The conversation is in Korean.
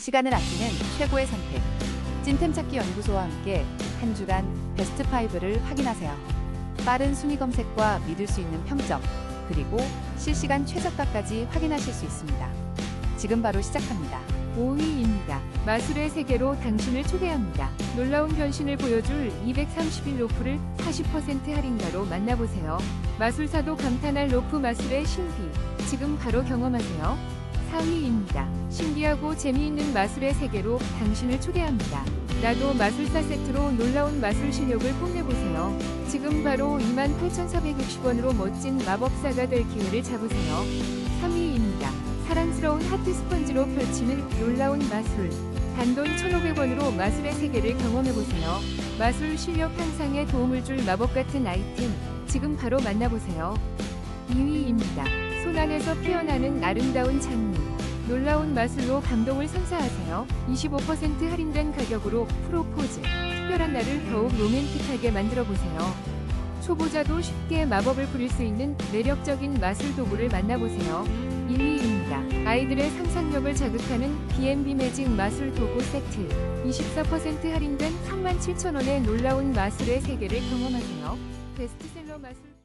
시간을 아끼는 최고의 선택. 찐템 찾기 연구소와 함께 한 주간 베스트 5를 확인하세요. 빠른 순위 검색과 믿을 수 있는 평점, 그리고 실시간 최저가까지 확인하실 수 있습니다. 지금 바로 시작합니다. 5위입니다. 마술의 세계로 당신을 초대합니다. 놀라운 변신을 보여줄 231 로프를 40% 할인가로 만나보세요. 마술사도 감탄할 로프 마술의 신비. 지금 바로 경험하세요. 4위입니다. 신기하고 재미있는 마술의 세계로 당신을 초대합니다. 나도 마술사 세트로 놀라운 마술 실력을 뽐내보세요. 지금 바로 28,460원으로 멋진 마법사가 될 기회를 잡으세요. 3위입니다. 사랑스러운 하트 스펀지로 펼치는 놀라운 마술. 단돈 1,500원으로 마술의 세계를 경험해보세요. 마술 실력 향상에 도움을 줄 마법 같은 아이템. 지금 바로 만나보세요. 2위입니다. 손 안에서 피어나는 아름다운 장미. 놀라운 마술로 감동을 선사하세요. 25% 할인된 가격으로 프로포즈. 특별한 날을 더욱 로맨틱하게 만들어 보세요. 초보자도 쉽게 마법을 부릴 수 있는 매력적인 마술 도구를 만나보세요. 1위입니다. 아이들의 상상력을 자극하는 B&B 매직 마술 도구 세트. 24% 할인된 37,000원의 놀라운 마술의 세계를 경험하세요. 베스트셀러 마술